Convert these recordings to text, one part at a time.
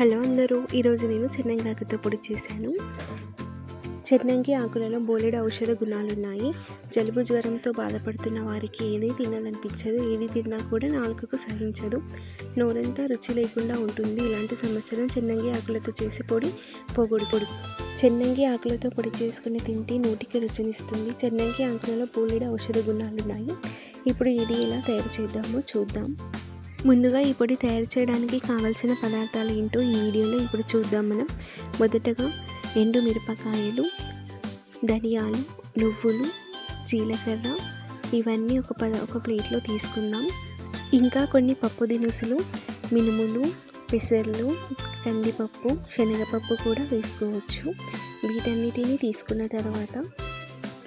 Hello అందరూ ఈరోజు నేను చెన్నంగి ఆకుతో పొడి చేశాను. చెన్నంగి ఆకులలో బోలెడు ఔషధ గుణాలు ఉన్నాయి జలుబు జ్వరంతో బాధపడుతున్న వారికి ఏది తినాలనిపించదు ఏది తిన్నా కూడా నాలుకకు సహించదు. నోరంతా రుచి లేకుండా ఉంటుంది. ఇలాంటి సమస్యలను చెన్నంగి ఆకులతో చేసి పొడి పొగుడు పొడి చెన్నంగి ఆకులతో పొడి చేసుకుని తింటే నోటికి రుచినిస్తుంది. చెన్నంగి ఆకులలో బోలెడు ఔషధ గుణాలు ఉన్నాయి ఇప్పుడు ఇది ఎలా తయారు చేద్దామో చూద్దాం. ముందుగా ఈ పొడి తయారు చేయడానికి కావలసిన పదార్థాలు ఏంటో ఈ వీడియోలో ఇప్పుడు చూద్దాం మనం. మొదటగా ఎండు మిరపకాయలు ధనియాలు నువ్వులు జీలకర్ర ఇవన్నీ ఒక పద ఒక ప్లేట్లో తీసుకుందాం. ఇంకా కొన్ని పప్పు దినుసులు మినుములు పెసర్లు కందిపప్పు శనగపప్పు కూడా వేసుకోవచ్చు. వీటన్నిటిని తీసుకున్న తర్వాత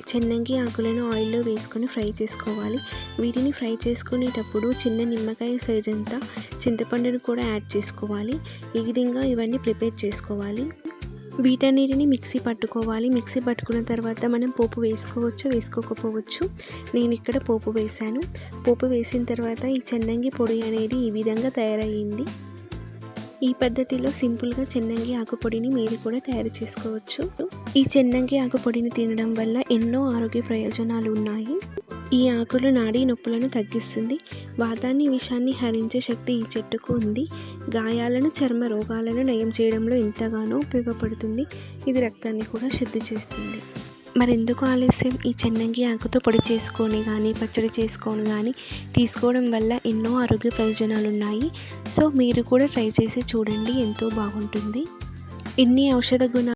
చెన్నంగి ఆకులను ఆయిల్లో వేసుకొని ఫ్రై చేసుకోవాలి. వీటిని ఫ్రై చేసుకునేటప్పుడు చిన్న నిమ్మకాయ సైజ్ అంతా చింతపండును కూడా యాడ్ చేసుకోవాలి. ఈ విధంగా ఇవన్నీ ప్రిపేర్ చేసుకోవాలి. వీటన్నిటిని మిక్సీ పట్టుకోవాలి. మిక్సీ పట్టుకున్న తర్వాత మనం పోపు వేసుకోవచ్చు వేసుకోకపోవచ్చు నేను ఇక్కడ పోపు వేశాను. పోపు వేసిన తర్వాత ఈ చెన్నంగి పొడి అనేది ఈ విధంగా తయారయ్యింది. ఈ పద్ధతిలో సింపుల్గా చెన్నంగి ఆకు పొడిని మీరు కూడా తయారు చేసుకోవచ్చు. ఈ చెన్నంగి ఆకు పొడిని తినడం వల్ల ఎన్నో ఆరోగ్య ప్రయోజనాలు ఉన్నాయి. ఈ ఆకులు నాడీ నొప్పులను తగ్గిస్తుంది. వాతాన్ని విషాన్ని హరించే శక్తి ఈ చెట్టుకు ఉంది. గాయాలను చర్మ రోగాలను నయం చేయడంలో ఎంతగానో ఉపయోగపడుతుంది. ఇది రక్తాన్ని కూడా శుద్ధి చేస్తుంది. మరెందుకు ఆలస్యం? ఈ చెన్నంగి ఆకుతో పొడి చేసుకొని కానీ పచ్చడి చేసుకొని కానీ తీసుకోవడం వల్ల ఎన్నో ఆరోగ్య ప్రయోజనాలు ఉన్నాయి సో మీరు కూడా ట్రై చేసి చూడండి ఎంతో బాగుంటుంది. ఇన్ని ఔషధ గుణ